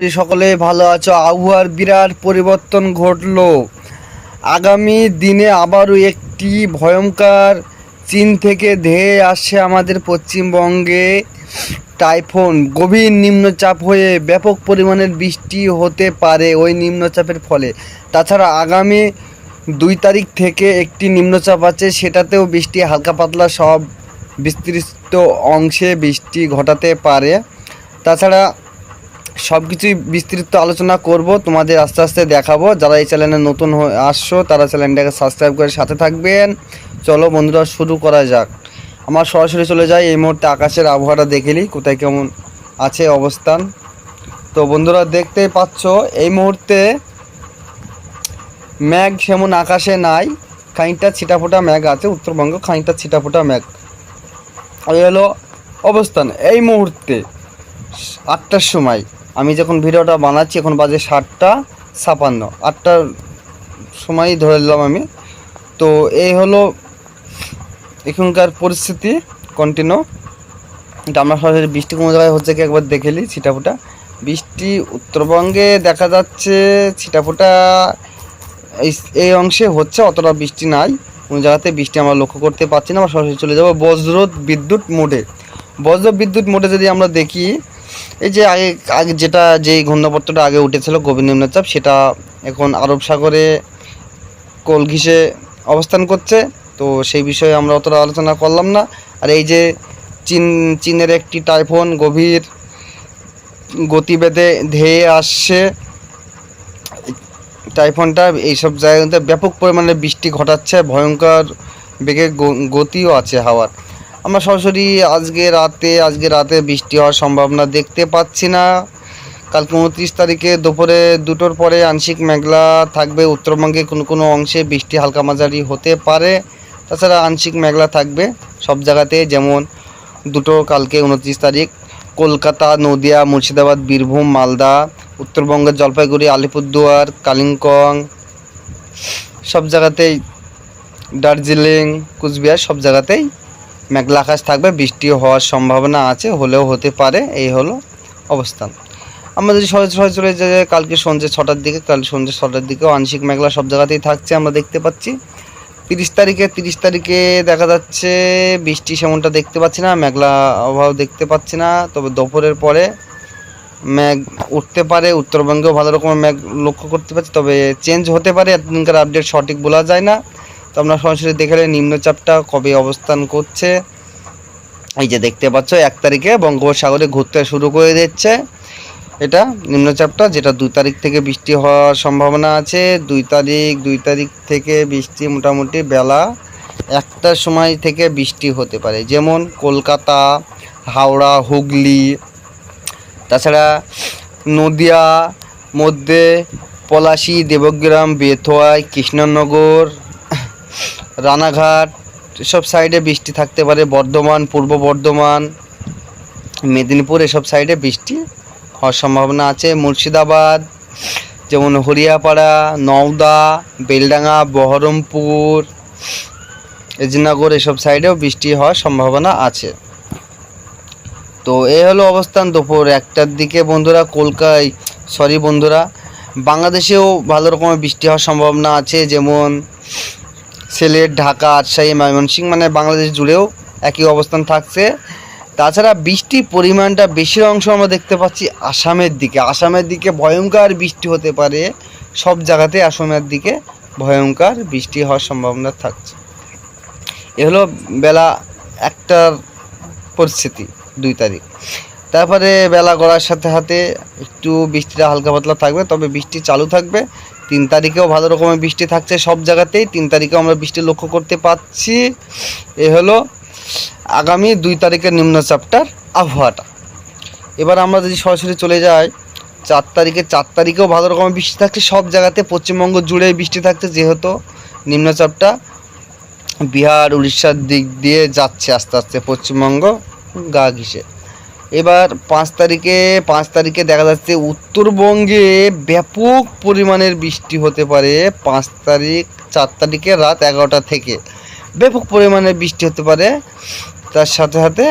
সকলে ভালো আছো? আবহাওয়ার বিরাট পরিবর্তন ঘটলো। আগামী দিনে আবারও একটি ভয়ঙ্কর চীন থেকে ধেয়ে আসছে আমাদের পশ্চিমবঙ্গে টাইফুন। গভীর নিম্নচাপ হয়ে ব্যাপক পরিমাণের বৃষ্টি হতে পারে ওই নিম্নচাপের ফলে। তাছাড়া আগামী দুই তারিখ থেকে একটি নিম্নচাপ আছে, সেটাতেও বৃষ্টি, হালকা পাতলা সব বিস্তৃত অংশে বৃষ্টি ঘটাতে পারে। তাছাড়া সব কিছুই বিস্তৃত আলোচনা করব, তোমাদের আস্তে আস্তে দেখাবো। যারা এই চ্যানেলে নতুন আসছো, তারা চ্যানেলটাকে সাবস্ক্রাইব করে সাথে থাকবেন। চলো বন্ধুরা, শুরু করা যাক। আমার সরাসরি চলে যাই, এই মুহূর্তে আকাশের আবহাওয়াটা দেখে নিই, কোথায় কেমন আছে অবস্থান। তো বন্ধুরা, দেখতেই পাচ্ছ, এই মুহূর্তে ম্যাঘ সেমন আকাশে নাই, খানিকটা ছিটাফোটা ম্যাঘ আছে, উত্তরবঙ্গ খানিকটা ছিটাফোটা ম্যাঘ এই হলো অবস্থান, এই মুহূর্তে আটটার সময়। আমি যখন ভিডিওটা বানাচ্ছি, এখন বাজে সাতটা ছাপান্ন। আটটার সময় ধরে নিলাম আমি। তো এই হলো এখানকার পরিস্থিতি কন্টিনিউ এটা আমরা সরাসরি বৃষ্টি কোনো জায়গায় হচ্ছে কি একবার দেখে নিই, ছিটাফোটা। বৃষ্টি উত্তরবঙ্গে দেখা যাচ্ছে ছিটাফোটা এই এই অংশে হচ্ছে, অতটা বৃষ্টি নাই। কোনো জায়গাতে বৃষ্টি আমরা লক্ষ্য করতে পারছি না। আমরা সরাসরি চলে যাব বজ্র বিদ্যুৎ মোডে। বজ্র বিদ্যুৎ মোডে যদি আমরা দেখি এই যে আগে আগে যেটা, যেই ঘূর্ণাবর্তটা আগে উঠেছিল গভীর নিম্নচাপ সেটা এখন আরব সাগরে কোল ঘিসে অবস্থান করছে। তো সেই বিষয়ে আমরা অতটা আলোচনা করলাম না। আর এই যে চীন, চীনের একটি টাইফোন গভীর গতিবেদে ধেয়ে আসছে, টাইফুনটা এইসব জায়গাতে ব্যাপক পরিমাণে বৃষ্টি ঘটাচ্ছে, ভয়ঙ্কর বেগের গ- গতিও আছে হাওয়ার। আমরা সরাসরি আজকে রাতে আজকে রাতে বৃষ্টি হওয়ার সম্ভাবনা দেখতে পাচ্ছি না। কালকে উনত্রিশ তারিখে দুপুরে দুটোর পরে আংশিক মেঘলা থাকবে। উত্তরবঙ্গে কোনো কোনো অংশে বৃষ্টি হালকা মাঝারি হতে পারে। তাছাড়া আংশিক মেঘলা থাকবে সব জায়গাতে, যেমন দুটো কালকে উনত্রিশ তারিখ, কলকাতা, নদিয়া, মুর্শিদাবাদ, বীরভূম, মালদা উত্তরবঙ্গের জলপাইগুড়ি, আলিপুরদুয়ার, কালিম্পং, সব জায়গাতেই, দার্জিলিং, কুচবিহার সব জায়গাতেই মেঘলা আকাশ থাকবে বৃষ্টি হওয়ার সম্ভাবনা আছে, হলেও হতে পারে, এই হলো অবস্থান। আমরা যদি সহজ চলে যাই কালকে সন্ধ্যে ছটার দিকে, কাল সন্ধ্যে ছটার দিকেও আংশিক মেঘলা সব জায়গাতেই থাকছে, আমরা দেখতে পাচ্ছি। তিরিশ তারিখে তিরিশ তারিখে দেখা যাচ্ছে বৃষ্টি সেমনটা দেখতে পাচ্ছি না, মেঘলা অভাব দেখতে পাচ্ছি না, তবে দুপুরের পরে মেঘ উঠতে পারে, উত্তরবঙ্গেও ভালো রকমের মেঘ লক্ষ্য করতে পারছি, তবে চেঞ্জ হতে পারে, এতদিনকার আপডেট সঠিক বলা যায় না। তো আমরা সরাসরি দেখে নিই নিম্নচাপটা কবে অবস্থান করছে। এই যে দেখতে পাচ্ছ, এক তারিখে বঙ্গোপসাগরে ঘুরতে শুরু করে দিচ্ছে। এটা নিম্নচাপটা, যেটা দুই তারিখ থেকে বৃষ্টি হওয়ার সম্ভাবনা আছে। দুই তারিখ দুই তারিখ থেকে বৃষ্টি মোটামুটি বেলা একটার সময় থেকে বৃষ্টি হতে পারে। যেমন কলকাতা, হাওড়া, হুগলি, তাছাড়া নদিয়া, মধ্যে পলাশী, দেবগ্রাম বেথোয়াই কৃষ্ণনগর রানাঘাট এসব সাইডে বৃষ্টি থাকতে পারে, বর্ধমান, পূর্ব বর্ধমান, মেদিনীপুর, এসব সাইডে বৃষ্টি হওয়ার সম্ভাবনা আছে। মুর্শিদাবাদ, যেমন হরিয়াপাড়া, নওদা, বেলডাঙ্গা, বহরমপুর এজিনগর এসব সাইডেও বৃষ্টি হওয়ার সম্ভাবনা আছে। তো এই হলো অবস্থান দুপুর একটার দিকে। বন্ধুরা, কলকাতায় সরি বন্ধুরা, বাংলাদেশেও ভালো রকমের বৃষ্টি হওয়ার সম্ভাবনা আছে। যেমন সিলেট, ঢাকা রাজশাহী ময়মনসিংহ মানে বাংলাদেশ জুড়েও একই অবস্থান থাকছে। তাছাড়া বৃষ্টির পরিমাণটা বেশির অংশ আমরা দেখতে পাচ্ছি আসামের দিকে। আসামের দিকে ভয়ঙ্কর বৃষ্টি হতে পারে, সব জায়গাতে আসামের দিকে ভয়ঙ্কর বৃষ্টি হওয়ার সম্ভাবনা থাকছে। এ হলো বেলা একটার পরিস্থিতি, দুই তারিখ। তারপরে বেলা গড়ার সাথে সাথে একটু বৃষ্টিটা হালকা পাতলা থাকবে, তবে বৃষ্টি চালু থাকবে। তিন তারিখেও ভালো রকমের বৃষ্টি থাকছে সব জায়গাতেই। তিন তারিখেও আমরা বৃষ্টি লক্ষ্য করতে পাচ্ছি। এ হলো আগামী দুই তারিখের নিম্নচাপটার আবহাওয়াটা। এবার আমরা যদি সরাসরি চলে যাই, চার তারিখে, চার তারিখেও ভালো রকমের বৃষ্টি থাকছে সব জায়গাতে। পশ্চিমবঙ্গ জুড়ে বৃষ্টি থাকছে যেহেতু নিম্নচাপটা বিহার, উড়িষ্যার দিক দিয়ে যাচ্ছে আস্তে আস্তে। পশ্চিমবঙ্গ গা ঘিসে এবার পাঁচ তারিখে পাঁচ তারিখে দেখা যাচ্ছে উত্তরবঙ্গে ব্যাপক পরিমাণের বৃষ্টি হতে পারে পাঁচ তারিখ, চার তারিখে রাত এগারোটা থেকে। ব্যাপক পরিমাণে বৃষ্টি হতে পারে, তার সাথে সাথে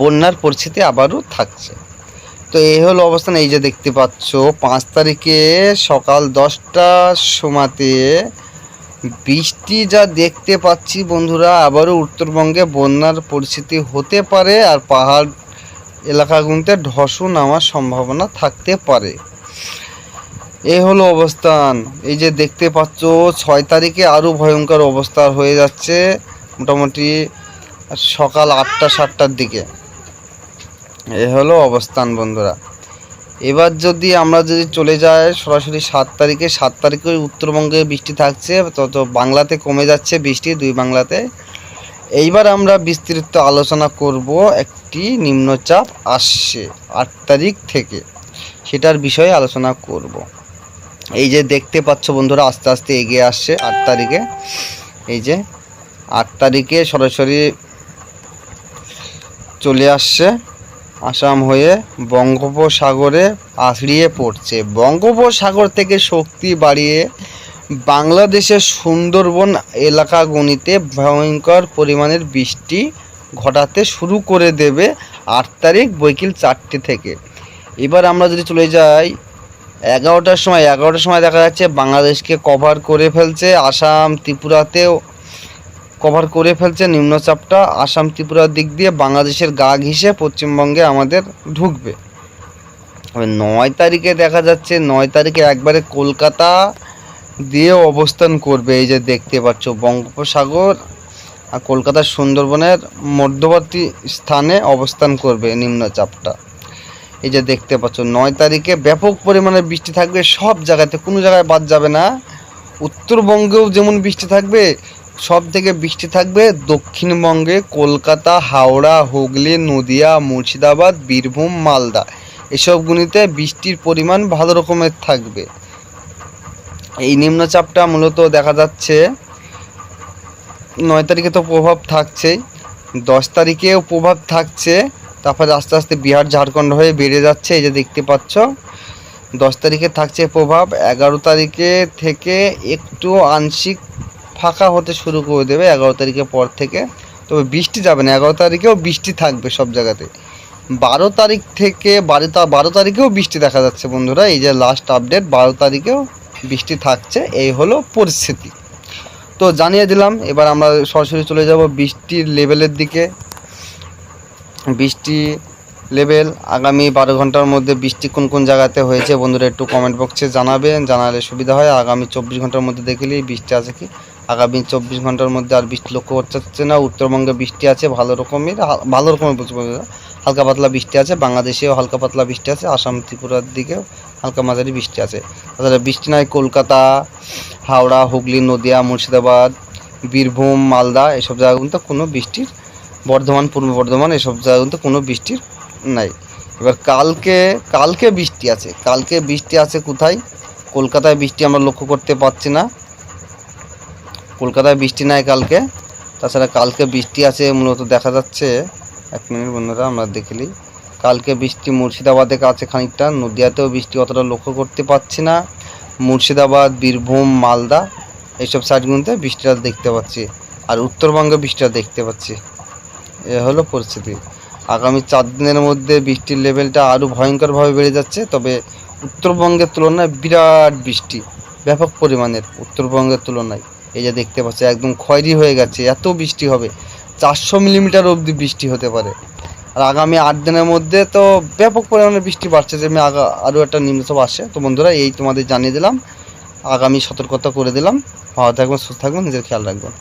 বন্যার পরিস্থিতি আবারও থাকছে। তো এই হলো অবস্থান, এই যে দেখতে পাচ্ছ, পাঁচ তারিখে সকাল দশটার সময়তে বৃষ্টি যা দেখতে পাচ্ছি বন্ধুরা, আবারও উত্তরবঙ্গে বন্যার পরিস্থিতি হতে পারে আর পাহাড় এলাকাগুলিতে ধসও নামার সম্ভাবনা থাকতে পারে। এই হলো অবস্থান। এই যে দেখতে পাচ্ছ, ছয় তারিখে আরও ভয়ঙ্কর অবস্থা হয়ে যাচ্ছে মোটামুটি সকাল আটটা, সাতটার দিকে। এ হলো অবস্থান বন্ধুরা। এবার যদি আমরা যদি চলে যাই, সরাসরি সাত তারিখে সাত তারিখে উত্তরবঙ্গে বৃষ্টি থাকছে তত বাংলাতে কমে যাচ্ছে বৃষ্টি, দুই বাংলাতে। এইবার আমরা বিস্তৃত আলোচনা করব একটি নিম্নচাপ আসছে আট তারিখ থেকে। সেটার বিষয়ে আলোচনা করব। এই যে দেখতে পাচ্ছ বন্ধুরা, আস্তে আস্তে এগিয়ে আসছে আট তারিখে। এই যে আট তারিখে সরাসরি চলে আসছে, আসাম হয়ে বঙ্গোপসাগরে আছড়িয়ে পড়ছে। বঙ্গোপসাগর থেকে শক্তি বাড়িয়ে বাংলাদেশের সুন্দরবন এলাকাগুলিতে ভয়ঙ্কর পরিমাণের বৃষ্টি ঘটাতে শুরু করে দেবে আট তারিখ বৈকিল চারটে থেকে। এবার আমরা যদি চলে যাই, এগারোটার সময় এগারোটার সময় দেখা যাচ্ছে বাংলাদেশকে কভার করে ফেলছে আসাম, ত্রিপুরাতেও কভার করে ফেলছে নিম্নচাপটা। আসাম, ত্রিপুরার দিক দিয়ে বাংলাদেশের গা ঘিসে পশ্চিমবঙ্গে আমাদের ঢুকবে। নয় তারিখে দেখা যাচ্ছে, নয় তারিখে একবারে কলকাতা দিয়ে অবস্থান করবে। এই যে দেখতে পাচ্ছ বঙ্গোপসাগর আর কলকাতার সুন্দরবনের মধ্যবর্তী স্থানে অবস্থান করবে নিম্নচাপটা। এই যে দেখতে পাচ্ছ নয় তারিখে ব্যাপক পরিমাণে বৃষ্টি থাকবে। সব জায়গাতে, কোনো জায়গায় বাদ যাবে না। উত্তরবঙ্গেও যেমন বৃষ্টি থাকবে, সব থেকে বৃষ্টি থাকবে দক্ষিণবঙ্গে কলকাতা, হাওড়া, হুগলি, নদিয়া, মুর্শিদাবাদ, বীরভূম, মালদা। এসবগুলিতে বৃষ্টির পরিমাণ ভালো রকমের থাকবে। এই নিম্নচাপটা মূলত দেখা যাচ্ছে নয় তারিখে তো প্রভাব থাকছেই। দশ তারিখেও প্রভাব থাকছে, তারপরে আস্তে আস্তে বিহার ঝাড়খণ্ড হয়ে বেড়ে যাচ্ছে, এই যে দেখতে পাচ্ছ। দশ তারিখে থাকছে প্রভাব, এগারো তারিখে থেকে একটু আংশিক ফাঁকা হতে শুরু করে দেবে এগারো তারিখের পর থেকে। তবে বৃষ্টি যাবে না, এগারো তারিখেও বৃষ্টি থাকবে সব জায়গাতে। বারো তারিখ থেকে, বারো বারো তারিখেও বৃষ্টি দেখা যাচ্ছে বন্ধুরা, এই যে লাস্ট আপডেট বারো তারিখেও বৃষ্টি থাকছে, এই হলো পরিস্থিতি। তো জানিয়ে দিলাম, এবার আমরা সরাসরি চলে যাব বৃষ্টির লেভেলের দিকে। বৃষ্টি লেভেল আগামী বারো ঘণ্টার মধ্যে বৃষ্টি কোন কোন জায়গাতে হয়েছে বন্ধুরা একটু কমেন্ট বক্সে জানাবেন, জানালে সুবিধা হয়। আগামী চব্বিশ ঘণ্টার মধ্যে দেখলেই বৃষ্টি আছে কি। আগামী চব্বিশ ঘণ্টার মধ্যে আর বৃষ্টি লক্ষ্য করতে হচ্ছে না। উত্তরবঙ্গে বৃষ্টি আছে ভালো রকমের ভালো রকমের বন্ধুরা। হালকা পাতলা বৃষ্টি আছে, বাংলাদেশেও হালকা পাতলা বৃষ্টি আছে, আসাম ত্রিপুরার দিকেও হালকা মাঝারি বৃষ্টি আছে। তাছাড়া বৃষ্টি নয় কলকাতা, হাওড়া, হুগলি, নদিয়া, মুর্শিদাবাদ, বীরভূম, মালদা এসব জায়গাগুলোতে কোনো বৃষ্টির বর্ধমান, পূর্ব বর্ধমান এসব জায়গাগুলোতে কোনো বৃষ্টির নাই। এবার কালকে কালকে বৃষ্টি আছে। কালকে বৃষ্টি আছে কোথায়? কলকাতায় বৃষ্টি আমরা লক্ষ্য করতে পারছি না। কলকাতায় বৃষ্টি নাই কালকে। তাছাড়া কালকে বৃষ্টি আছে, মূলত দেখা যাচ্ছে এক মিনিট বন্ধুরা, আমরা দেখলি কালকে বৃষ্টি মুর্শিদাবাদে কাছে খানিকটা, নদিয়াতেও বৃষ্টি অতটা লক্ষ্য করতে পারছি না। মুর্শিদাবাদ, বীরভূম, মালদা, এইসব সাইডগুলোতে বৃষ্টিটা দেখতে পাচ্ছি। আর উত্তরবঙ্গে বৃষ্টিটা দেখতে পাচ্ছি। এ হলো পরিস্থিতি। আগামী চার দিনের মধ্যে বৃষ্টির লেভেলটা আরও ভয়ঙ্করভাবে বেড়ে যাচ্ছে, তবে উত্তরবঙ্গের তুলনায় বিরাট বৃষ্টি, ব্যাপক পরিমাণের উত্তরবঙ্গের তুলনায়। এই যে দেখতে পাচ্ছি, একদম খয়েরি হয়ে গেছে, এত বৃষ্টি হবে। চারশো মিলিমিটার অবধি বৃষ্টি হতে পারে। আর আগামী আট দিনের মধ্যে তো ব্যাপক পরিমাণে বৃষ্টি বাড়ছে যে আগা, আরও একটা নিম্নচাপ আসে তো বন্ধুরা, এই তোমাদের জানিয়ে দিলাম। আগামী সতর্কতা করে দিলাম। ভালো থাকবেন, সুস্থ থাকবেন, নিজের খেয়াল রাখবেন।